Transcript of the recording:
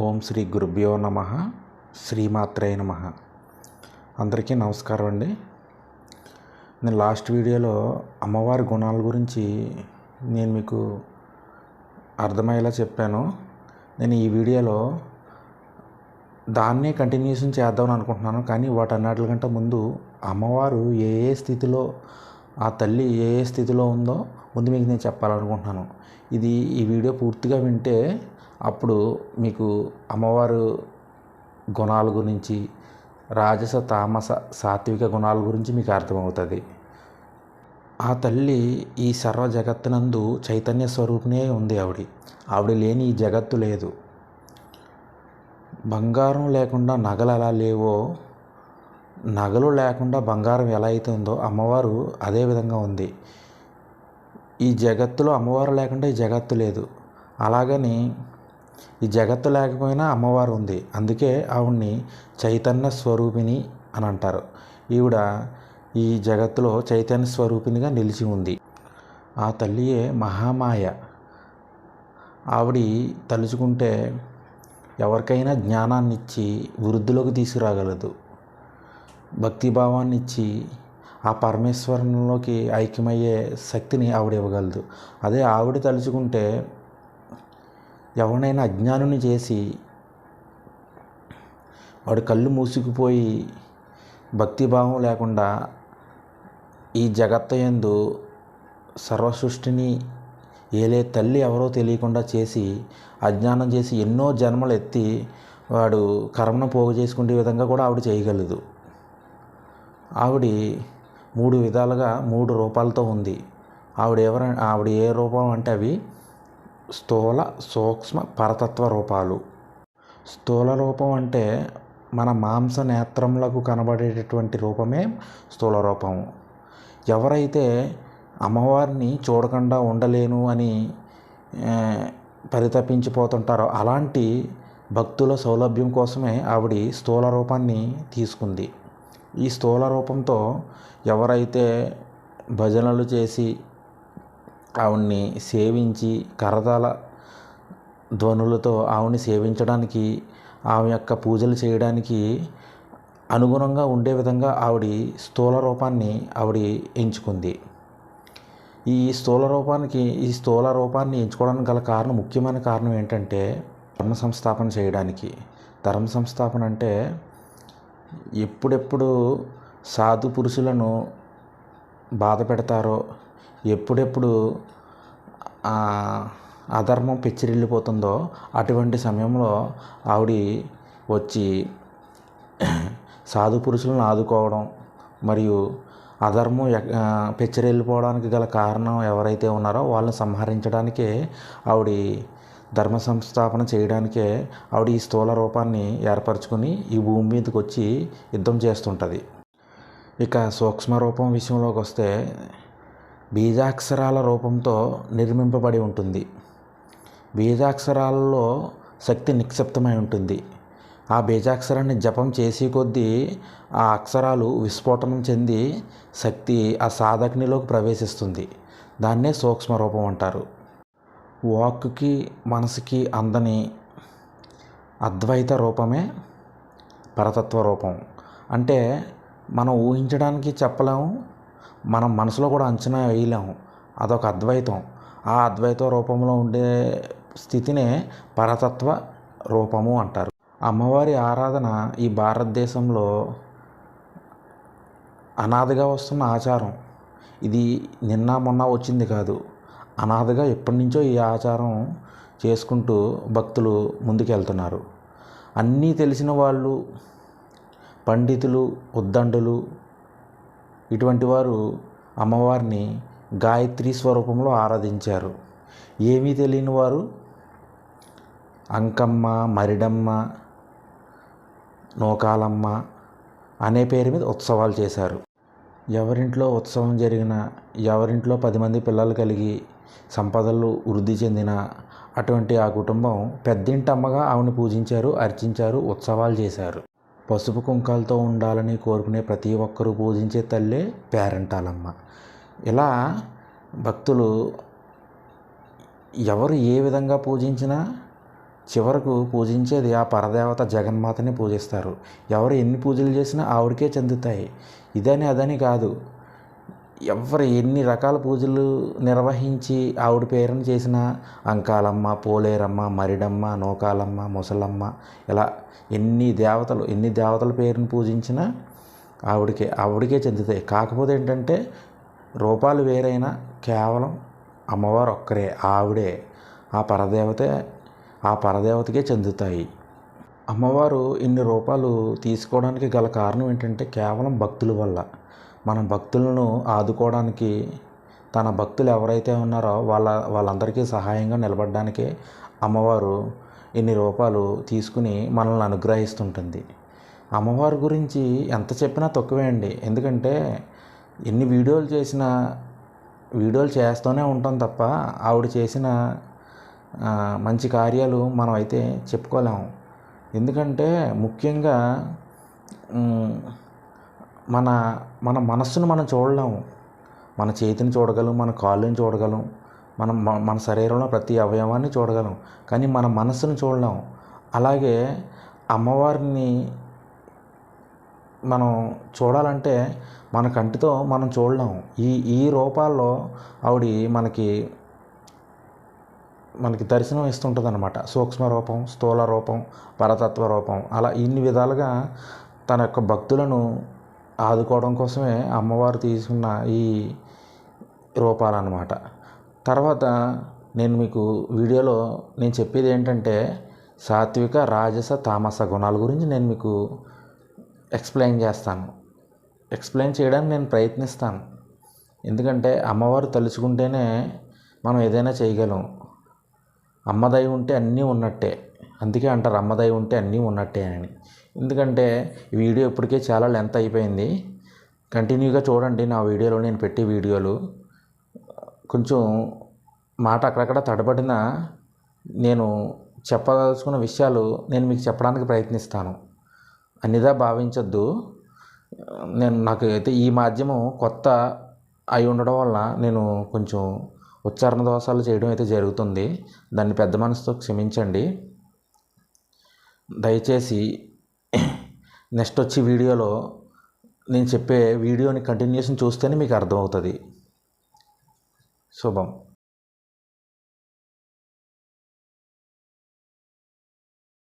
ఓం శ్రీ గురుభ్యో నమ శ్రీమాత్రే నమ. అందరికీ నమస్కారం అండి. నేను లాస్ట్ వీడియోలో అమ్మవారి గుణాల గురించి నేను మీకు అర్థమయ్యేలా చెప్పాను. నేను ఈ వీడియోలో దాన్నే కంటిన్యూషన్ చేద్దామని అనుకుంటున్నాను కానీ వాటన్నిటికంటే ముందు అమ్మవారు ఏ ఏ స్థితిలో ఆ తల్లి ఏ ఏ స్థితిలో ఉందో ముందు మీకు నేను చెప్పాలనుకుంటున్నాను. ఇది ఈ వీడియో పూర్తిగా వింటే అప్పుడు మీకు అమ్మవారు గుణాల గురించి రాజస తామస సాత్విక గుణాల గురించి మీకు అర్థమవుతుంది. ఆ తల్లి ఈ సర్వ జగత్తునందు చైతన్య స్వరూపిణే ఉంది ఆవిడ. ఆవిడ లేని ఈ జగత్తు లేదు. బంగారం లేకుండా నగలు ఎలా లేవో నగలు లేకుండా బంగారం ఎలా అవుతుందో అమ్మవారు అదే విధంగా ఉంది. ఈ జగత్తులో అమ్మవారు లేకుండా ఈ జగత్తు లేదు. అలాగని ఈ జగత్తు లేకపోయినా అమ్మవారు ఉంది. అందుకే ఆవిడ్ని చైతన్య స్వరూపిణి అని అంటారు. ఈవిడ ఈ జగత్తులో చైతన్య స్వరూపిణిగా నిలిచి ఉంది. ఆ తల్లియే మహామాయ. ఆవిడి తలుచుకుంటే ఎవరికైనా జ్ఞానాన్ని ఇచ్చి వృద్ధిలోకి తీసుకురాగలదు. భక్తిభావాన్ని ఇచ్చి ఆ పరమేశ్వరంలోకి ఐక్యమయ్యే శక్తిని ఆవిడ ఇవ్వగలదు. అదే ఆవిడ తలుచుకుంటే ఎవరినైనా అజ్ఞానుని చేసి వాడు కళ్ళు మూసుకుపోయి భక్తిభావం లేకుండా ఈ జగత్తు యందు సర్వసృష్టిని ఏలే తల్లి ఎవరో తెలియకుండా చేసి అజ్ఞానం చేసి ఎన్నో జన్మలు ఎత్తి వాడు కర్మను పోగు చేసుకునే విధంగా కూడా ఆవిడ చేయగలదు. ఆవిడ మూడు విధాలుగా మూడు రూపాలతో ఉంది. ఆవిడ ఎవర ఆవిడ ఏ రూపం అంటే అవి స్థూల సూక్ష్మ పరతత్వ రూపాలు. స్థూల రూపం అంటే మన మాంస నేత్రములకు కనబడేటటువంటి రూపమే స్థూల రూపం. ఎవరైతే అమ్మవారిని చూడకుండా ఉండలేను అని పరితపించిపోతుంటారో అలాంటి భక్తుల సౌలభ్యం కోసమే ఆవిడ స్థూల రూపాన్ని తీసుకుంది. ఈ స్థూల రూపంతో ఎవరైతే భజనలు చేసి ఆవిడ్ని సేవించి కరతాల ధ్వనులతో ఆవిడ్ని సేవించడానికి ఆమె యొక్క పూజలు చేయడానికి అనుగుణంగా ఉండే విధంగా ఆవిడ స్థూల రూపాన్ని ఆవిడ ఎంచుకుంది. ఈ స్థూల రూపానికి ఈ స్థూల రూపాన్ని ఎంచుకోవడానికి గల కారణం ముఖ్యమైన కారణం ఏంటంటే ధర్మ సంస్థాపన చేయడానికి. ధర్మ సంస్థాపన అంటే ఎప్పుడెప్పుడు సాధు పురుషులను బాధ పెడతారో ఎప్పుడెప్పుడు అధర్మం పెచ్చిరెళ్ళిపోతుందో అటువంటి సమయంలో ఆవిడ వచ్చి సాధు పురుషులను ఆదుకోవడం మరియు అధర్మం పెచ్చరిల్లిపోవడానికి గల కారణం ఎవరైతే ఉన్నారో వాళ్ళని సంహరించడానికే ఆవిడ ధర్మ సంస్థాపన చేయడానికే ఆవిడ ఈ స్థూల రూపాన్ని ఏర్పరచుకొని ఈ భూమి మీదకి వచ్చి యుద్ధం చేస్తుంటుంది. ఇక సూక్ష్మ రూపం విషయంలోకి వస్తే బీజాక్షరాల రూపంతో నిర్మింపబడి ఉంటుంది. బీజాక్షరాలలో శక్తి నిక్షిప్తమై ఉంటుంది. ఆ బీజాక్షరాన్ని జపం చేసి కొద్దీ ఆ అక్షరాలు విస్ఫోటనం చెంది శక్తి ఆ సాధకునిలోకి ప్రవేశిస్తుంది. దాన్నే సూక్ష్మ రూపం అంటారు. వాక్కి మనసుకి అందని అద్వైత రూపమే పరతత్వ రూపం. అంటే మనం ఊహించడానికి చెప్పలేము మనం మనసులో కూడా అంచనా వేయలేము. అదొక అద్వైతం. ఆ అద్వైత రూపంలో ఉండే స్థితినే పరతత్వ రూపము అంటారు. అమ్మవారి ఆరాధన ఈ భారతదేశంలో అనాదిగా వస్తున్న ఆచారం. ఇది నిన్న మొన్న వచ్చింది కాదు. అనాథగా ఎప్పటి నుంచో ఈ ఆచారం చేసుకుంటూ భక్తులు ముందుకెళ్తున్నారు. అన్నీ తెలిసిన వాళ్ళు పండితులు ఉద్దండులు ఇటువంటి వారు అమ్మవారిని గాయత్రి స్వరూపంలో ఆరాధించారు. ఏమీ తెలియని వారు అంకమ్మ మరిడమ్మ నోకాలమ్మ అనే పేరు మీద ఉత్సవాలు చేశారు. ఎవరింట్లో ఉత్సవం జరిగిన ఎవరింట్లో పది మంది పిల్లలు కలిగి సంపదలు వృద్ధి చెందిన అటువంటి ఆ కుటుంబం పెద్దింటమ్మగా ఆవిని పూజించారు అర్చించారు ఉత్సవాలు చేశారు. పసుపు కుంకాలతో ఉండాలని కోరుకునే ప్రతి ఒక్కరూ పూజించే తల్లే పేరంటాలమ్మ. ఇలా భక్తులు ఎవరు ఏ విధంగా పూజించినా చివరకు పూజించేది ఆ పరదేవత జగన్మాతని పూజిస్తారు. ఎవరు ఎన్ని పూజలు చేసినా ఆవిడకే చెందుతాయి. ఇదని అదని కాదు. ఎవరు ఎన్ని రకాల పూజలు నిర్వహించి ఆవిడ పేరును చేసిన అంకాలమ్మ పోలేరమ్మ మరిడమ్మ నూకాలమ్మ ముసలమ్మ ఇలా ఎన్ని దేవతలు ఎన్ని దేవతల పేరును పూజించినా ఆవిడకే ఆవిడకే చెందుతాయి. కాకపోతే ఏంటంటే రూపాలు వేరైనా కేవలం అమ్మవారు ఒక్కరే ఆవిడే ఆ పరదేవతే ఆ పరదేవతకే చెందుతాయి. అమ్మవారు ఇన్ని రూపాలు తీసుకోవడానికి గల కారణం ఏంటంటే కేవలం భక్తుల వల్ల. మన భక్తులను ఆదుకోవడానికి తన భక్తులు ఎవరైతే ఉన్నారో వాళ్ళ వాళ్ళందరికీ సహాయంగా నిలబడడానికే అమ్మవారు ఇన్ని రూపాలు తీసుకుని మనల్ని అనుగ్రహిస్తుంటుంది. అమ్మవారి గురించి ఎంత చెప్పినా తక్కువే అండి ఎందుకంటే ఎన్ని వీడియోలు చేసినా వీడియోలు చేస్తూనే ఉంటాం తప్ప ఆవిడ చేసిన మంచి కార్యాలు మనం అయితే చెప్పుకోలేము. ఎందుకంటే ముఖ్యంగా మన మన మనస్సును మనం చూడలేము. మన చేతిని చూడగలం మన కాళ్ళని చూడగలం మనం మన మన శరీరంలో ప్రతి అవయవాన్ని చూడగలం. కానీ మన మనస్సును చూడలేం అలాగే అమ్మవారిని మనం చూడాలంటే మన కంటితో మనం చూడలేం ఈ ఈ రూపాల్లో ఆవిడ మనకి మనకి దర్శనం ఇస్తుంటుంది అనమాట సూక్ష్మ రూపం స్థూల రూపం పరతత్వ రూపం అలా ఇన్ని విధాలుగా తన యొక్క భక్తులను ఆదుకోవడం కోసమే అమ్మవారు తీసుకున్న ఈ రూపాలన్నమాట. తర్వాత నేను మీకు వీడియోలో నేను చెప్పేది ఏంటంటే సాత్విక రాజస తామస గుణాల గురించి నేను మీకు ఎక్స్ప్లెయిన్ చేస్తాను. ఎక్స్ప్లెయిన్ చేయడానికి నేను ప్రయత్నిస్తాను. ఎందుకంటే అమ్మవారు తలుచుకుంటేనే మనం ఏదైనా చేయగలం. అమ్మదై ఉంటే అన్నీ ఉన్నట్టే. అందుకే అంటారు అమ్మదై ఉంటే అన్నీ ఉన్నట్టే అని. ఎందుకంటే వీడియో ఇప్పటికే చాలా లెంత్ అయిపోయింది. కంటిన్యూగా చూడండి నా వీడియోలో నేను పెట్టే వీడియోలు. కొంచెం మాట అక్కడక్కడ తడబడినా నేను చెప్పదలుచుకున్న విషయాలు నేను మీకు చెప్పడానికి ప్రయత్నిస్తాను. అన్నిదా భావించొద్దు. నేను నాకు అయితే ఈ మాధ్యమం కొత్త అయి ఉండడం వల్ల నేను కొంచెం ఉచ్చారణ దోషాలు చేయడం అయితే జరుగుతుంది. దాన్ని పెద్ద మనసుతో క్షమించండి. దయచేసి నెక్స్ట్ వచ్చి వీడియోలో నేను చెప్పే వీడియోని కంటిన్యూషన్ చూస్తేనే మీకు అర్థమవుతుంది. శుభం.